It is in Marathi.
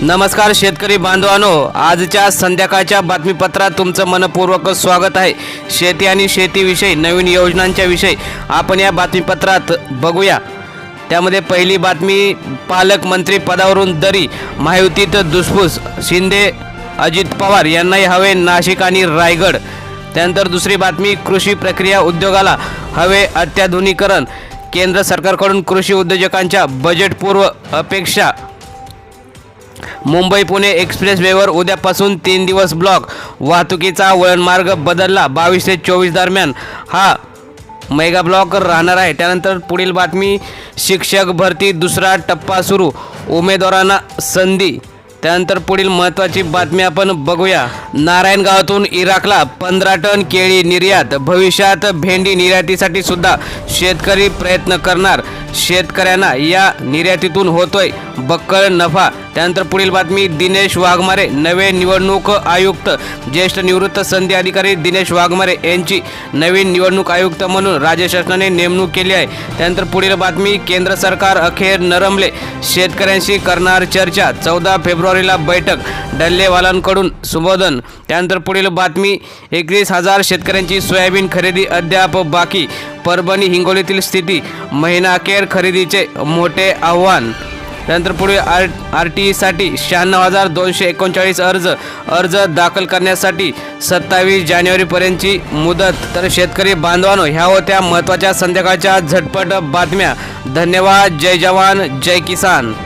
नमस्कार शेतकरी बांधवानो आजच्या संध्याकाळच्या बातमीपत्रात तुमचं मनपूर्वक स्वागत आहे. शेती आणि शेतीविषयी नवीन योजनांच्या विषयी आपण या बातमीपत्रात बघूया. त्यामध्ये पहिली बातमी पालकमंत्री पदावरून दरी महायुतीत दुसफूस शिंदे अजित पवार यांनाही हवे नाशिक आणि रायगड. त्यानंतर दुसरी बातमी कृषी प्रक्रिया उद्योगाला हवे अत्याधुनिकरण केंद्र सरकारकडून कृषी उद्योजकांच्या बजेटपूर्व अपेक्षा मुंबई पुणे एक्सप्रेस वेवर उद्यापासून तीन दिवस ब्लॉक. वाहतुकीचा वळणमार्ग बदलला. बावीस ते चोवीस दरम्यान हा मेगा ब्लॉक राहणार आहे. त्यानंतर पुढील बातमी शिक्षक भरती दुसरा टप्पा सुरू. उमेदवारांना संधी. त्यानंतर पुढील महत्त्वाची बातमी आपण बघूया. नारायणगावातून इराकला पंधरा टन केळी निर्यात. भविष्यात भेंडी निर्यातीसाठी सुद्धा शेतकरी प्रयत्न करणार. शेतकऱ्यांना या निर्यातीतून होतोय बक्कळ नफा. त्यानंतर पुढील बातमी दिनेश वाघमारे नवे निवडणूक आयुक्त. ज्येष्ठ निवृत्त संधी अधिकारी दिनेश वाघमारे यांची नवीन निवडणूक आयुक्त म्हणून राज्य शासनाने नेमणूक केली आहे. त्यानंतर पुढील बातमी केंद्र सरकार अखेर नरमले. शेतकऱ्यांशी करणार चर्चा चौदा फेब्रुवारीला बैठक डल्लेवालांकडून सुबोधन. त्यानंतर पुढील बातमी एकवीस हजार शेतकऱ्यांची सोयाबीन खरेदी अद्याप बाकी. परभणी हिंगोलीतील स्थिती महिनाअखेर खरेदीचे मोठे आव्हान. त्यानंतर पुढे आर आर टी ईसाठी शहाण्णव हजार दोनशे एकोणचाळीस अर्ज अर्ज दाखल करण्यासाठी सत्तावीस जानेवारीपर्यंतची मुदत. तर शेतकरी बांधवांनो ह्या होत्या महत्त्वाच्या संध्याकाळच्या झटपट बातम्या. धन्यवाद जय जवान जय किसान.